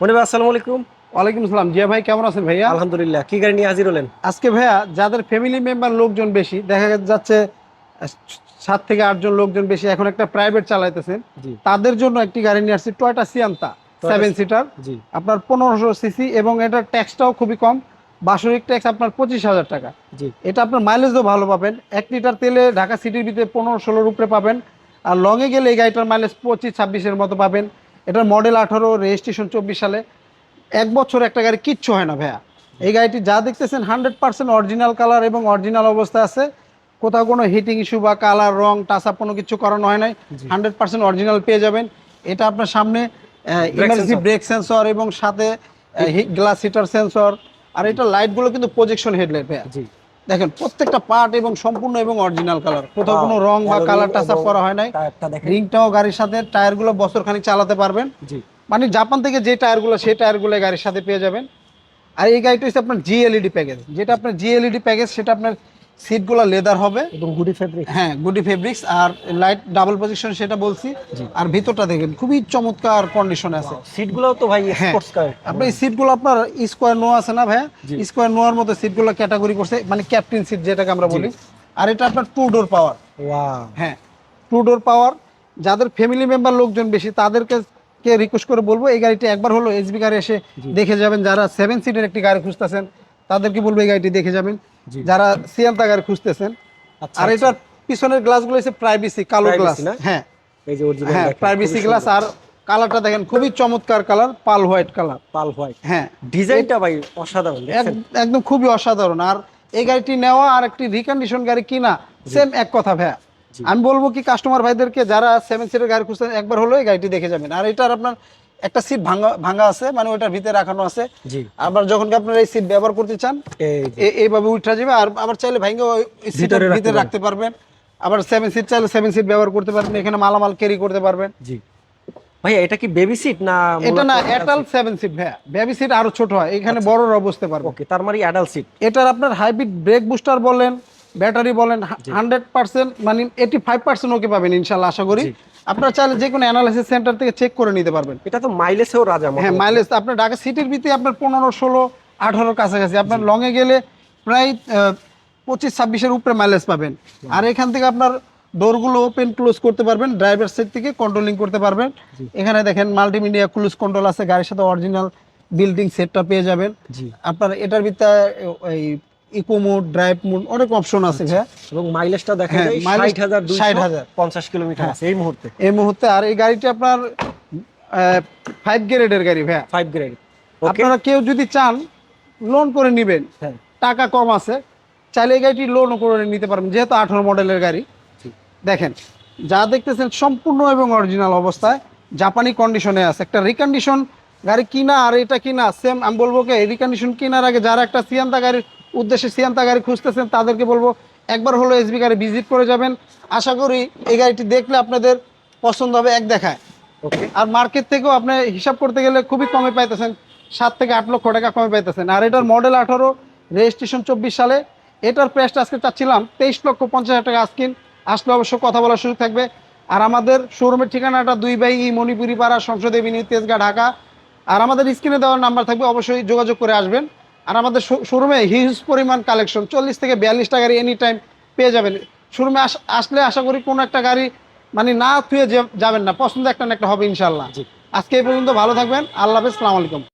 মনে ভাই আসসালামু আলাইকুম। ওয়ালাইকুম আসসালাম। জিয়া ভাই কেমন আছেন ভাইয়া? আলহামদুলিল্লাহ। কি গাড়ি নিয়ে হাজির হলেন? আজকে ভাইয়া যাদের ফ্যামিলি মেম্বার লোকজন বেশি দেখা যাচ্ছে সাত থেকে আটজন লোকজন বেশি এখন একটা প্রাইভেট চালাইতেছেন। তাদের জন্য একটি গাড়ি নিয়ে আসছি টয়টা সিয়ান্তা সেভেন সিটার জি। আপনার পনেরোশো সিসি এবং এটার ট্যাক্সটাও খুবই কম। বাৎসরিক ট্যাক্স আপনার পঁচিশ হাজার টাকা। জি। এটা আপনার মাইলেজও ভালো পাবেন। এক লিটার তেলে ঢাকা সিটির ভিতরে পনেরো ষোলোর উপরে পাবেন। আর লংয়ে গেলে এই গাড়িটার মাইলেজ পঁচিশ ছাব্বিশের মতো পাবেন। এটার মডেল আঠারো রেজিস্ট্রেশন চব্বিশ সালে। এক বছর একটা গাড়ি কিচ্ছু হয় না ভাইয়া। এই গাড়িটি যা দেখতেছেন হান্ড্রেড পার্সেন্ট অরিজিনাল কালার এবং অরিজিনাল অবস্থায় আছে। কোথাও কোনো হিটিং ইস্যু বা কালার রং টাচ আপ কোনো কিছু করানো হয় নাই। হান্ড্রেড পার্সেন্ট অরিজিনাল পেয়ে যাবেন। এটা আপনার সামনে ইমার্জেন্সি ব্রেক সেন্সর এবং সাথে গ্লাস হিটার সেন্সর আর এটা লাইটগুলো কিন্তু প্রজেকশন হেডলাইট ভাইয়া। দেখেন প্রত্যেকটা পার্ট এবং সম্পূর্ণ এবং অরিজিনাল কালার কোথাও কোনো রং বা কালার টাচ আপ করা হয় নাই। রিংটাও গাড়ির সাথে টায়ারগুলো বছর খানিক চালাতে পারবেন। জি। মানে জাপান থেকে যে টায়ারগুলো সেই টায়ারগুলো গাড়ির সাথে পেয়ে যাবেন। আর এই গাড়িটা হচ্ছে আপনার জিএলইডি প্যাকেজ যেটা আপনার জিএলইডি প্যাকেজ সেটা আপনার সিটগুলো লেদার হবে। এবং গুডি ফেব্রিক হ্যাঁ গুডি ফেব্রিক্স আর লাইট ডাবল পজিশন সেটা বলছি। আর ভিতরটা দেখেন খুবই চমৎকার কন্ডিশনে আছে। সিটগুলো তো ভাই। স্পোর্টস কার আপনার সিটগুলো আপনার স্কোয়ার নোয়া আছে না ভাইয়া? জি। স্কোয়ার নোয়ার মতো সিটগুলো ক্যাটাগরি করছে মানে ক্যাপ্টেন সিট যেটাকে আমরা বলি। আর এটা আপনার টু ডোর পাওয়ার হ্যাঁ টু ডোর পাওয়ার যাদের ফ্যামিলি মেম্বার লোকজন বেশি তাদেরকে কে রিকোয়েস্ট করে বলব এই গাড়িটি একবার হলো এসবি গাড়ি এসে দেখে যাবেন যারা সেভেন সিটের একটি গাড়ি খুঁজতেছেন। তাদেরকে বলব এই গাড়িটি দেখে যাবেন। যারা সিয়ান্তা গাড়ি খুঁজতেছেন আচ্ছা আর এটার পিছনের গ্লাসগুলো হচ্ছে প্রাইভেসি কালো গ্লাস হ্যাঁ। এই যে অরিজিনাল হ্যাঁ প্রাইভেসি গ্লাস আর কালারটা দেখেন খুবই চমৎকার colour pearl white colour pearl white হ্যাঁ। ডিজাইনটা ভাই অসাধারণ একদম খুবই অসাধারণ। আর এই গাড়িটি নেওয়া আর একটি রিকন্ডিশন গাড়ি কিনা সেম এক কথা ভাইয়া। আমি বলব কি কাস্টমার ভাইদেরকে যারা সেভেন সিটের গাড়ি খুঁজছেন একবার হলো এই গাড়িটি দেখে যাবেন। আর এটার আপনার একটা সিট ভাঙা ভাঙা আছে মানে ওটার ভিতরে রাখানো আছে। জি। আবার যখন আপনারা এই সিট ব্যবহার করতে চান এইভাবে উঠা যাবে আর আবার চাইলে ভাঙে সিটের ভিতরে রাখতে পারবেন। আবার সেভেন সিট চাইলে সেভেন সিট ব্যবহার করতে পারবেন এখানে মালামাল ক্যারি করতে পারবেন। জি। ভাইয়া এটা কি বেবি সিট না এটা না এটাল সেভেন সিট ভাইয়া। বেবি সিট আরও ছোট হয় এখানে আচ্ছা। বড়রা বসতে পারবে। ওকে তার মানে অ্যাডাল্ট সিট এটার আপনার হাইব্রিড ব্রেক বুস্টার বলেন ব্যাটারি বলেন হান্ড্রেড পার্সেন্ট মানে এইটি ফাইভ পার্সেন্ট ওকে পাবেন ইনশাল্লাহ আশা করি। আপনার চাইলে যে কোনো অ্যানালাইসিস সেন্টার থেকে চেক করে নিতে পারবেন। এটা তো মাইলেজেও রাজা হ্যাঁ মাইলেজ আপনার ঢাকা সিটির ভিতরে আপনার পনেরো ষোলো আঠারোর কাছাকাছি। আপনার লংয়ে গেলে প্রায় পঁচিশ ছাব্বিশের উপরে মাইলেজ পাবেন। আর এখান থেকে আপনার ডোরগুলো ওপেন ক্লোজ করতে পারবেন ড্রাইভার সাইড থেকে কন্ট্রোলিং করতে পারবেন। এখানে দেখেন মাল্টিমিডিয়া ক্লোজ কন্ট্রোল আছে গাড়ির সাথে অরিজিনাল বিল্ডিং সেটটা পেয়ে যাবেন। আপনার এটার ভিতরে এই ইকো মোড ড্রাইভ মোড অনেক অপশন আছে ভাইয়া। এবং মাইলেজটা দেখা হ্যাঁ, যায় mileage ষাট হাজার 60,000 পঞ্চাশ কিলোমিটার আছে এই মুহূর্তে। এই মুহূর্তে আর এই গাড়িটি আপনার ফাইভ গ্রেডের গাড়ি ভাইয়া। ফাইভ গ্রেড আপনারা কেউ যদি চান লোন করে নেবেন। হ্যাঁ। টাকা কম আছে। চাইলে এই গাড়িটি লোনও করে নিতে পারবেন যেহেতু আঠারো মডেলের গাড়ি। দেখেন যা দেখতেছেন সম্পূর্ণ এবং অরিজিনাল অবস্থায় জাপানি কন্ডিশনে আছে। একটা রিকন্ডিশন গাড়ি কিনা আর এটা কিনা সেম আমি বলব কি রিকন্ডিশন কেনার আগে যারা একটা সিয়ান্তা গাড়ির উদ্দেশ্যে সিয়ান্তা গাড়ি খুঁজতেছেন তাদেরকে বলব একবার হলো এসবি গাড়ি ভিজিট করে যাবেন। আশা করি এই গাড়িটি দেখলে আপনাদের পছন্দ হবে এক দেখায়। ওকে আর মার্কেট থেকেও আপনি হিসাব করতে গেলে খুবই কমে পাইতেছেন সাত থেকে আট লক্ষ টাকা কমে পাইতেছেন। আর এটার মডেল আঠারো রেজিস্ট্রেশন চব্বিশ সালে। এটার প্রাইসটা আজকে চাচ্ছিলাম তেইশ লক্ষ পঞ্চাশ হাজার টাকা আজকিন আসলে অবশ্য কথা বলার সুযোগ থাকবে। আর আমাদের শোরুমের ঠিকানাটা দুই বাই ই মণিপুরি পাড়া সংসদে বিনি তেজগা ঢাকা। আর আমাদের স্ক্রিনে দেওয়ার নাম্বার থাকবে অবশ্যই যোগাযোগ করে আসবেন। আর আমাদের শোরুমে হিউজ পরিমাণ কালেকশন চল্লিশ থেকে বিয়াল্লিশটা গাড়ি এনি টাইম পেয়ে যাবেন। শোরুমে আসলে আশা করি কোনো একটা গাড়ি মানে না থুয়ে যাবেন না পছন্দ একটা না একটা হবে ইনশাল্লাহ। আজকে এই পর্যন্ত ভালো থাকবেন আল্লাহ হাফেজ আলাইকুম।